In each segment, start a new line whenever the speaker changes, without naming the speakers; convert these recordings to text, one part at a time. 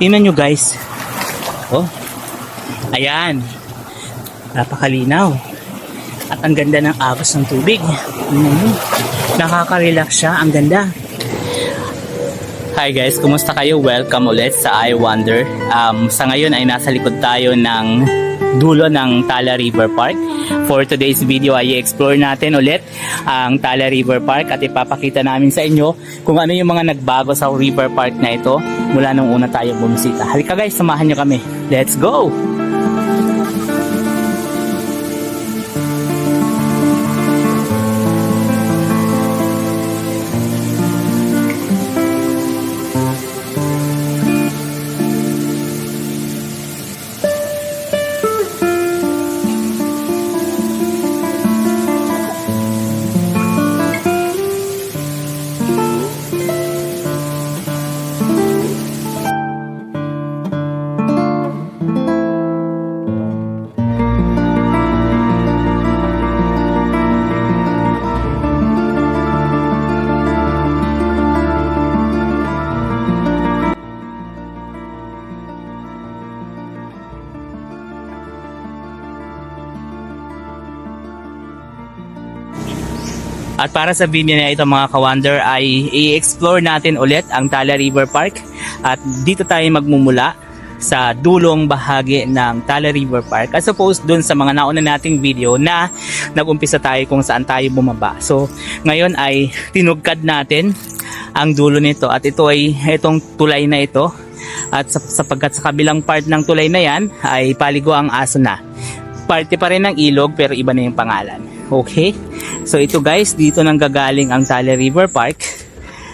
Tingnan nyo guys. Oh. Ayan. Napakalinaw. At ang ganda ng agos ng tubig. Nyo. Nakaka-relax siya. Ang ganda. Hi guys, kumusta kayo? Welcome ulit sa I Wonder. Um, sa ngayon ay nasa likod tayo ng dulo ng Tala River Park. For today's video ay i-explore natin ulit ang Tala River Park at ipapakita namin sa inyo kung ano yung mga nagbago sa River Park na ito mula nung una tayo bumisita. Halika guys, samahan nyo kami. Let's go! At para sa video na ito mga ka-wonder ay i-explore natin ulit ang Tala River Park at dito tayo magmumula sa dulong bahagi ng Tala River Park as opposed dun sa mga nauna nating video na nag-umpisa tayo kung saan tayo bumaba. So ngayon ay tinugkad natin ang dulo nito at ito ay itong tulay na ito at sa, sapagkat sa kabilang part ng tulay na yan ay paligo ang aso na. Parte pa rin ng ilog pero iba na yung pangalan. Okay? So ito guys, dito nang gagaling ang Tala River Park.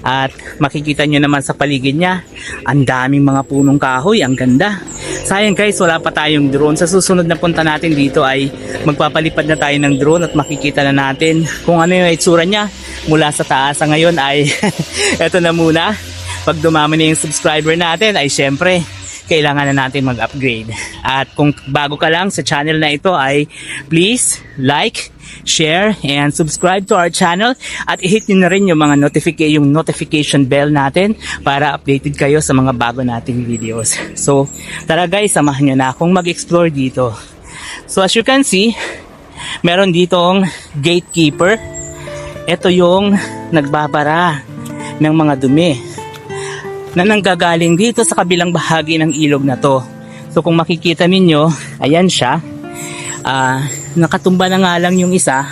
At makikita nyo naman sa paligid niya, ang daming mga punong kahoy, ang ganda. Sayang guys, wala pa tayong drone. Sa susunod na punta natin dito ay magpapalipad na tayo ng drone at makikita na natin kung ano yung itsura niya mula sa taas. Ngayon ay eto na muna. Pag dumami na yung subscriber natin ay syempre kailangan na natin mag-upgrade. At kung bago ka lang sa channel na ito ay please like, share, and subscribe to our channel at i-hit nyo na rin yung mga notification, yung notification bell natin para updated kayo sa mga bago nating videos. So, tara guys, samahan nyo na akong mag-explore dito. So, as you can see, meron ditong gatekeeper. Ito yung nagbabara ng mga dumi na nanggagaling dito sa kabilang bahagi ng ilog na to. So kung makikita ninyo, ayan siya. Ah, nakatumba na nga lang yung isa.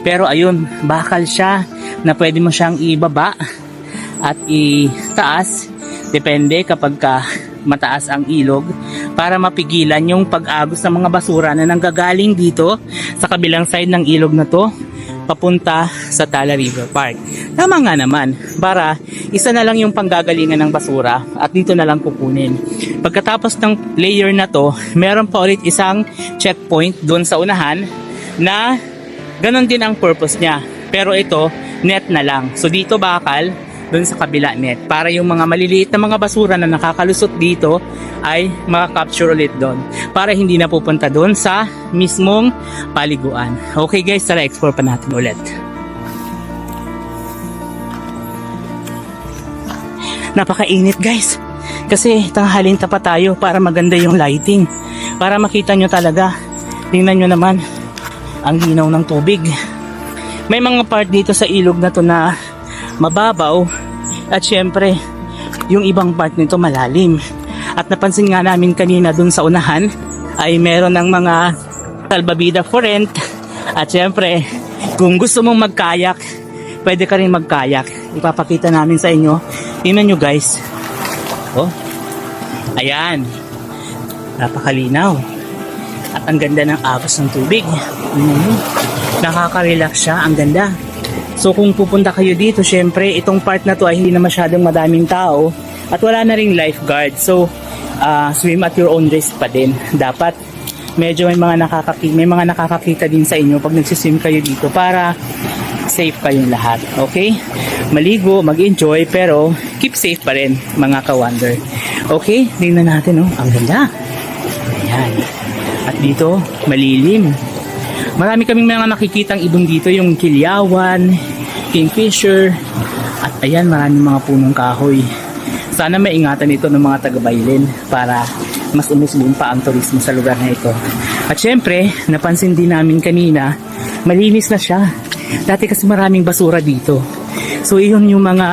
Pero ayun, bakal siya na pwede mo siyang ibaba at itaas. Depende kapag ka mataas ang ilog para mapigilan yung pag-agos ng mga basura na nanggagaling dito sa kabilang side ng ilog na to papunta sa Tala River Park. Tama nga naman, para isa na lang yung panggagalingan ng basura at dito na lang kukunin. Pagkatapos ng layer na to, meron pa ulit isang checkpoint doon sa unahan na ganon din ang purpose niya. Pero ito, net na lang. So dito bakal, doon sa kabila net. Para yung mga maliliit na mga basura na nakakalusot dito ay makakapture ulit doon. Para hindi na pupunta doon sa mismong paliguan. Okay guys, tara explore pa natin ulit. Napakainit guys. Kasi tanghalin pa tayo para maganda yung lighting. Para makita nyo talaga. Tingnan nyo naman ang linaw ng tubig. May mga part dito sa ilog na to na mababaw at syempre yung ibang part nito malalim. At napansin nga namin kanina dun sa unahan ay meron ng mga salbabida for rent at syempre kung gusto mong magkayak pwede ka rin magkayak. Ipapakita namin sa inyo. Tingnan nyo guys. Oh. Ayan. Napakalinaw. At ang ganda ng agos ng tubig. Nyo. Nakaka-relax siya. Ang ganda. So kung pupunta kayo dito, syempre itong part na to ay hindi na masyadong madaming tao at wala na ring lifeguard. So ah, swim at your own risk pa din. Dapat medyo may mga nakakakita, may mga nakakakita din sa inyo pag nagsiswim kayo dito para safe kayong lahat. Okay? Maligo, mag-enjoy, pero keep safe pa rin, mga ka-wonder. Okay? Tingnan natin, oh. Ang ganda. Ayan. At dito, malilim. Marami kaming mga nakikitang ibon dito, yung kilyawan, kingfisher, at ayan, maraming mga punong kahoy. Sana maingatan ito ng mga taga-Bailin para mas umusbong pa ang turismo sa lugar na ito. At syempre, napansin din namin kanina, malinis na siya. Dati kasi maraming basura dito. So iyon yung mga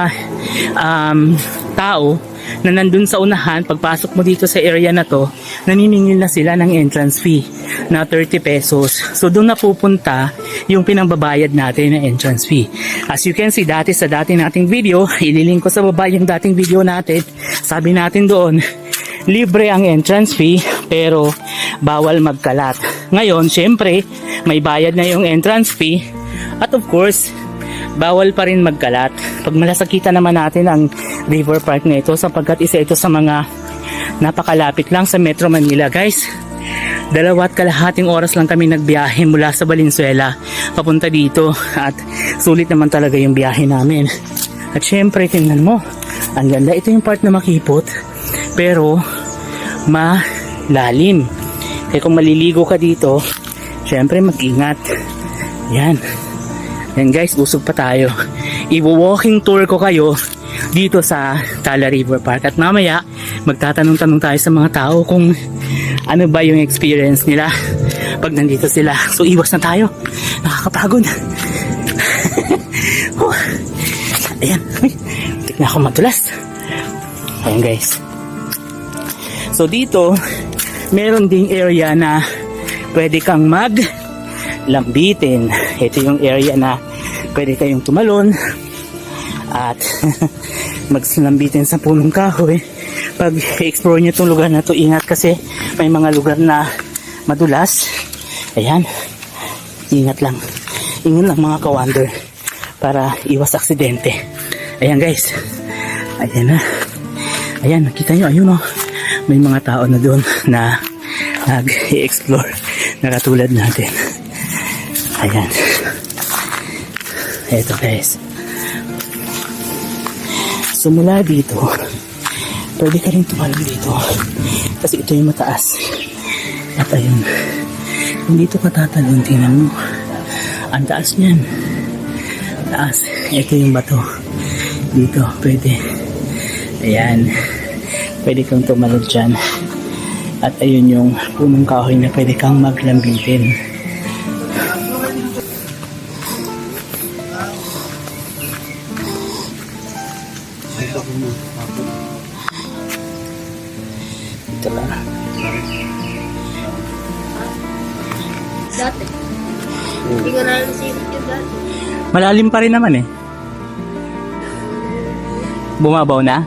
um, tao na nandun sa unahan, pagpasok mo dito sa area na to, namimingil na sila ng entrance fee na 30 pesos. So doon na pupunta yung pinangbabayad natin na entrance fee. As you can see, dati sa dati nating video, ililink ko sa baba yung dating video natin. Sabi natin doon, libre ang entrance fee pero bawal magkalat. Ngayon, syempre, may bayad na yung entrance fee at of course, bawal pa rin magkalat. Pag malasakitan naman natin ang river park na ito sapagkat isa ito sa mga napakalapit lang sa Metro Manila guys. Dalawa at kalahating oras lang kami nagbiyahe mula sa Valenzuela papunta dito at sulit naman talaga yung biyahe namin. At syempre, tingnan mo, ang ganda. Ito yung part na makipot pero malalim. Kaya kung maliligo ka dito, syempre mag-ingat. Yan. Yan guys, usog pa tayo. I-walking tour ko kayo dito sa Tala River Park. At mamaya, magtatanong-tanong tayo sa mga tao kung ano ba yung experience nila pag nandito sila. So, iwas na tayo. Nakakapagod. Huh. Ayan. Na ako madulas. Ayan guys. So, dito, meron ding area na pwede kang mag lambitin. Ito yung area na pwede kayong tumalon at maglambitin sa punong kahoy. Pag explore nyo itong lugar na to, ingat kasi may mga lugar na madulas. Ayan. Ingat lang. Ingat lang mga kawander para iwas aksidente. Ayan guys. Ayan na. Ayan, nakita nyo, ayun o. May mga tao na doon na nag-explore na katulad natin. Ayan. Eto guys. So mula dito, pwede ka rin tumalon dito. Kasi ito yung mataas. At ayun. Kung dito ka tatalon, tingnan mo. Ang taas niyan. Taas. Ito yung bato. Dito, pwede. Ayan. Pwede kang tumalon dyan. At ayun yung punong kahoy na pwede kang maglambitin. Malalim pa rin naman eh. Bumabaw na?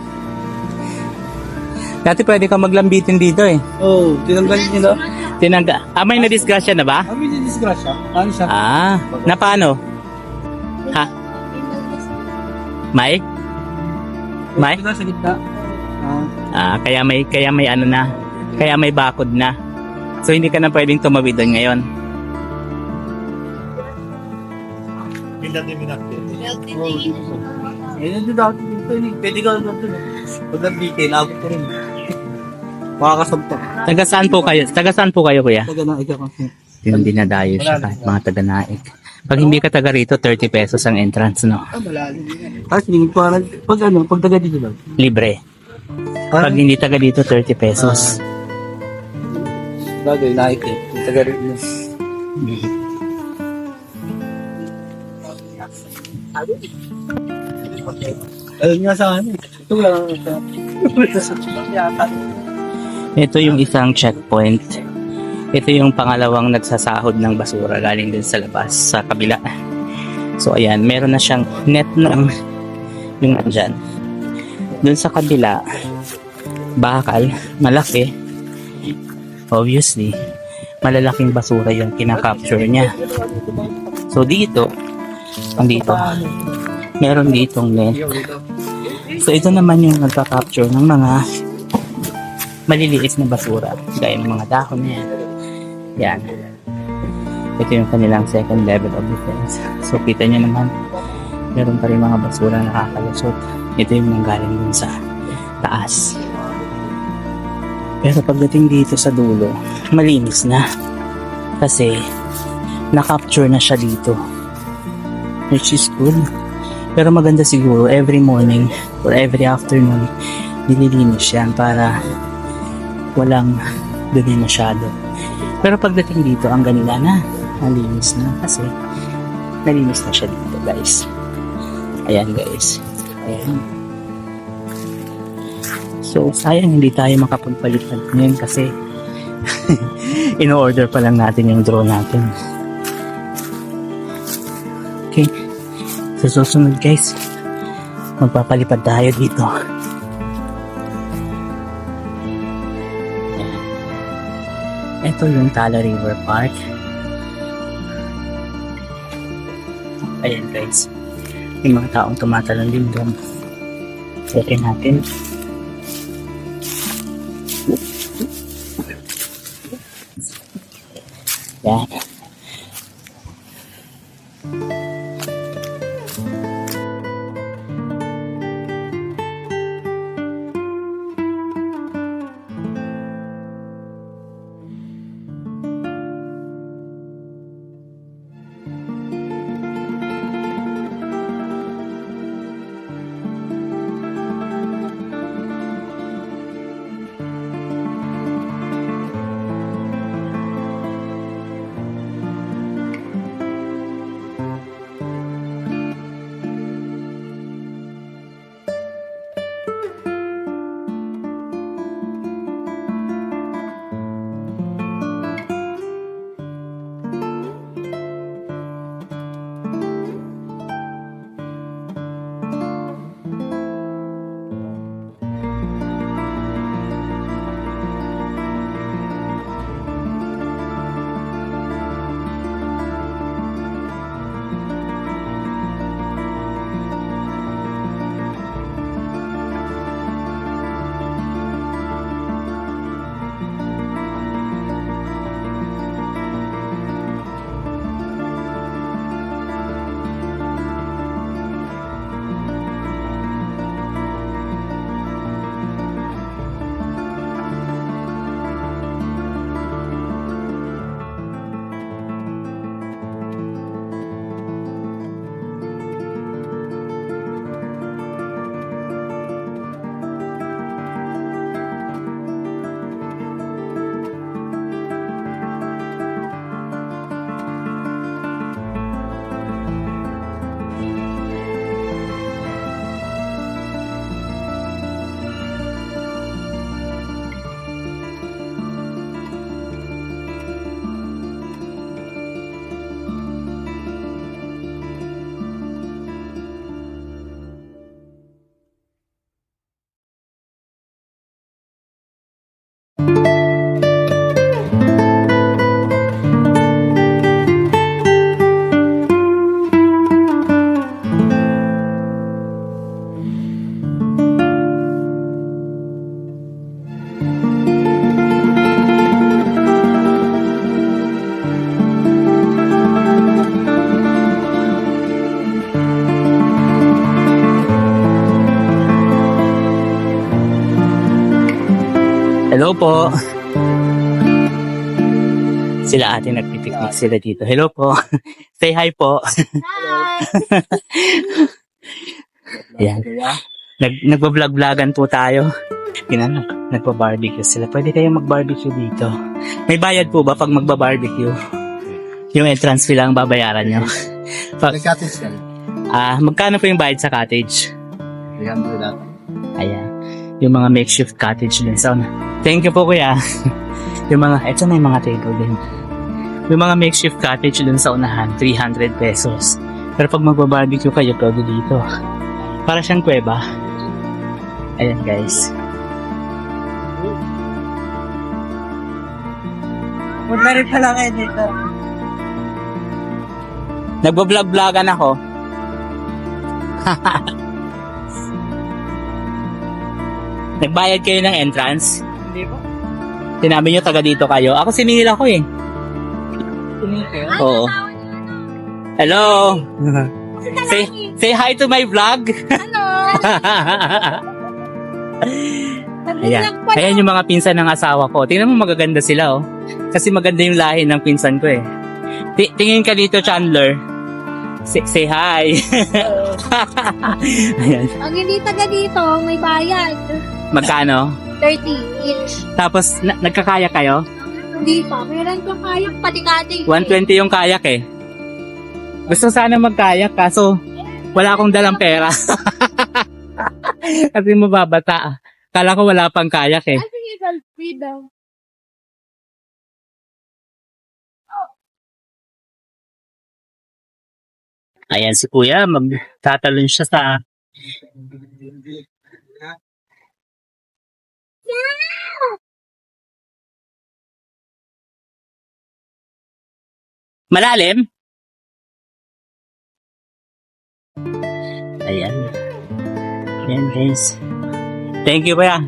Dati pwede ka maglambitin dito eh.
Oo, oh, tinanggal niya na.
Tinangga. Ah, may na-disgrasya na ba?
Kami din disgrasya. Ano siya?
Ah, na paano? Ha? May? May?
Sa gitna. Ah,
Ah, kaya may kaya may ano na. Kaya may bakod na. So hindi ka na pwedeng tumawid doon ngayon.
Ayun din dati dito. eh. Pwede ka lang dito. Pag nabitin, abot ko rin. Makakasampa.
Taga saan po kayo? Taga saan po kayo, kuya?
Taga na ikaw kasi.
Yung dinadayo siya kahit mga taga naik. Pag hindi ka taga rito, 30 pesos ang entrance, no?
Ah, malalim. Tapos yung parang, pag ano, pag taga dito lang.
Libre. Pag hindi taga dito, 30 pesos.
bagay, naik eh. Taga rin Ayun nga sa ano. Ito lang.
Ito yung isang checkpoint. Ito yung pangalawang nagsasahod ng basura galing din sa labas, sa kabila. So ayan, meron na siyang net ng yung nandyan. Doon sa kabila, bakal, malaki. Obviously, malalaking basura yung kinakapture niya. So dito, ang dito, meron ditong net. So ito naman yung nagka-capture ng mga maliliit na basura. Gaya ng mga dahon na yan. Yan. Ito yung kanilang second level of defense. So kita nyo naman, meron pa rin mga basura na nakakalusot. Ito yung nanggaling dun sa taas. Pero pagdating dito sa dulo, malinis na. Kasi, na-capture na siya dito. Which is good. Pero maganda siguro every morning or every afternoon nililinis yan para walang dumi masyado. Pero pagdating dito, ang ganila na. Nalinis na kasi nalinis na siya dito guys. Ayan guys. Ayan. So, sayang hindi tayo makapagpalitan ngayon kasi in-order pa lang natin yung drone natin. Sa susunod guys, magpapalipad tayo dito. Ito yung Tala River Park. Ayan guys. May mga taong tumatalon din doon. Okay natin. Yan. Hello po. Sila ate nagpipiknik sila dito. Hello po. Say hi po.
Hi!
Ayan. Nag, nagbablog-vlogan po tayo. Ginano, nagpa-barbecue sila. Pwede kayo mag-barbecue dito. May bayad po ba pag magba-barbecue? Yung entrance fee lang babayaran nyo. Pag,
Nagkatis yan.
ah, magkano po yung bayad sa cottage?
300 ata.
Ayan. Yung mga makeshift cottage din sa una. Thank you po kuya. yung mga, eto may mga table din. Yung mga makeshift cottage dun sa unahan, 300 pesos. Pero pag magbabarbecue kayo, pwede dito. Para siyang kuweba. Ayan guys.
Punta rin pala kayo dito.
Nagbablog-vlogan ako. Nagbayad kayo ng entrance?
Hindi po.
Sinabi nyo taga dito kayo. Ako siningil ako eh.
Tumingin kayo.
Oo. Hello. say say hi to my vlog.
Ano?
Ayan. Ayan yung mga pinsan ng asawa ko. Tingnan mo magaganda sila oh. Kasi maganda yung lahi ng pinsan ko eh. Ti- tingin ka dito Chandler. Say, say hi. Ayan.
Ang hindi taga dito, may bayad.
Magkano?
30 each.
Tapos, na- nagkakaya kayo?
Hindi pa. Meron pa kayak pati-kating.
120 yung kayak eh. Gusto sana magkayak kaso wala akong dalang pera. Kasi mababata. Kala ko wala pang kayak eh.
I think daw.
Ayan si kuya, magtatalon siya sa... Malalim? Ayan. Ayan guys. Thank you kuya.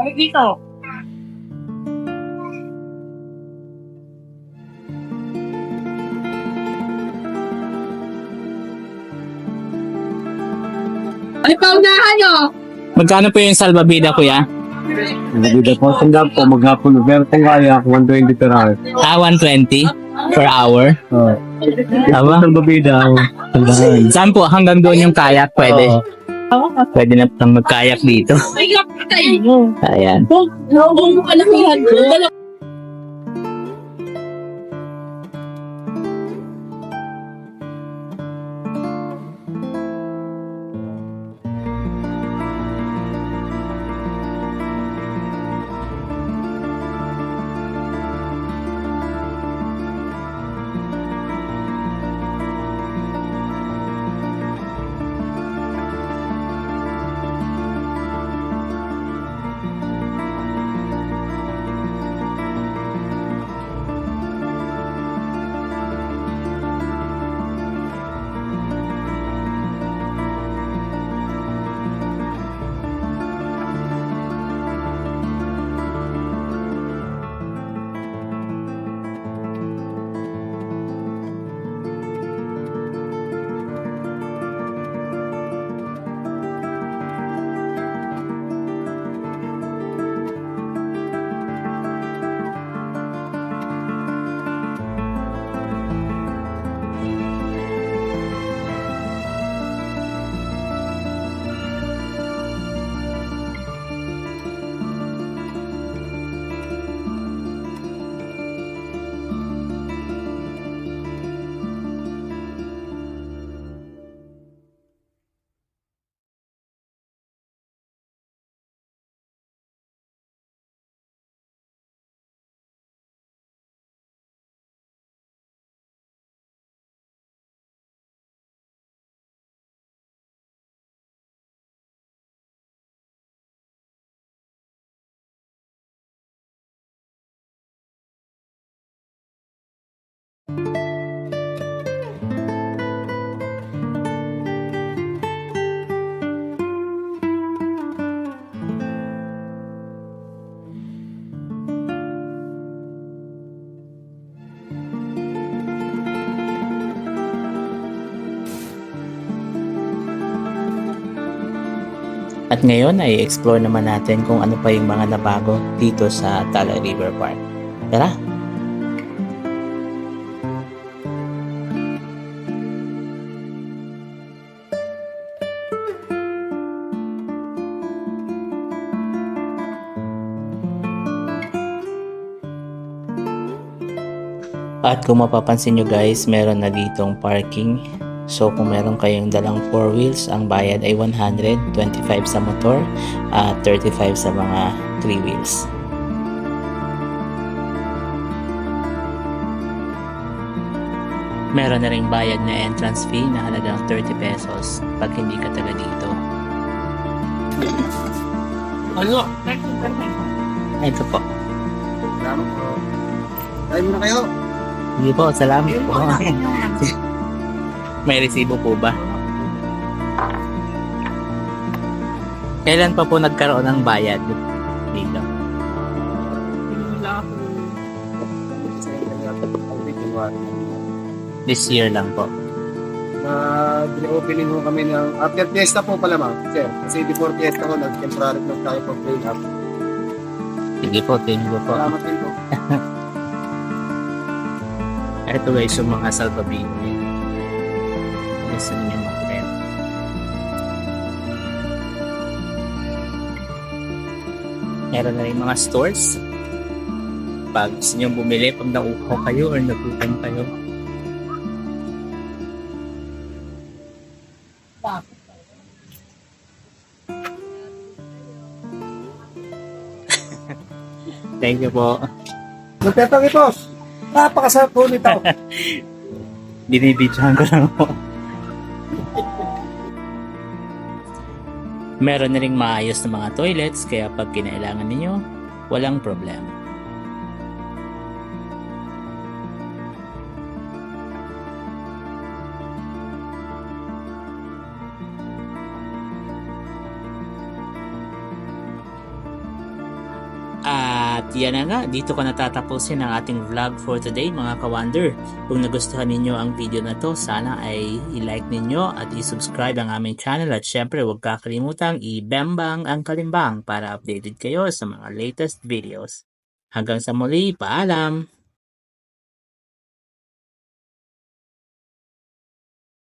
Ay, dito.
Ay, paunahan nyo!
Magkano po yung salbabida kuya?
Nagida po, tanda po, maghapon. Pero kung kaya, 120 per hour.
Ah, 120 per hour.
Oo.
Tama?
Ang babida, tandahan.
Saan po? Hanggang doon yung kayak pwede?
Oo.
Pwede na pang magkayak dito.
Ay, kayo!
Ayan.
Huwag mo kalakihan.
At ngayon ay explore naman natin kung ano pa yung mga nabago dito sa Tala River Park. Tara! At kung mapapansin nyo guys, meron na ditong parking So kung meron kayong dalang 4 wheels, ang bayad ay 100, 25 sa motor at 35 sa mga 3 wheels. Meron na ring bayad na entrance fee na halagang 30 pesos pag hindi ka taga dito.
Ano?
Ito po.
Salamat po. Tayo muna kayo.
Hindi po, salamat po. May resibo po ba? Kailan pa po nagkaroon ng bayad dito? This year lang po.
Na opening ho kami ng after fiesta po pala ma'am. Sir, kasi before fiesta ko nag-temporary lang tayo pag play up.
Sige po, thank you po.
Salamat din po.
Ito guys yung mga salvabini sa inyong makulit. Meron na rin mga stores. Pag gusto nyo bumili, pag nauuhaw kayo or nagutom kayo. Thank you po.
Magtatang. Napakasarap po nito.
Binibidyan ko lang po. Meron na rin maayos na mga toilets kaya pag kinailangan ninyo, walang problema. Yan na nga, dito ko natatapusin ang ating vlog for today mga kawander. Kung nagustuhan ninyo ang video na to, sana ay i-like ninyo at i-subscribe ang aming channel at syempre huwag kakalimutang i-bembang ang kalimbang para updated kayo sa mga latest videos. Hanggang sa muli, paalam!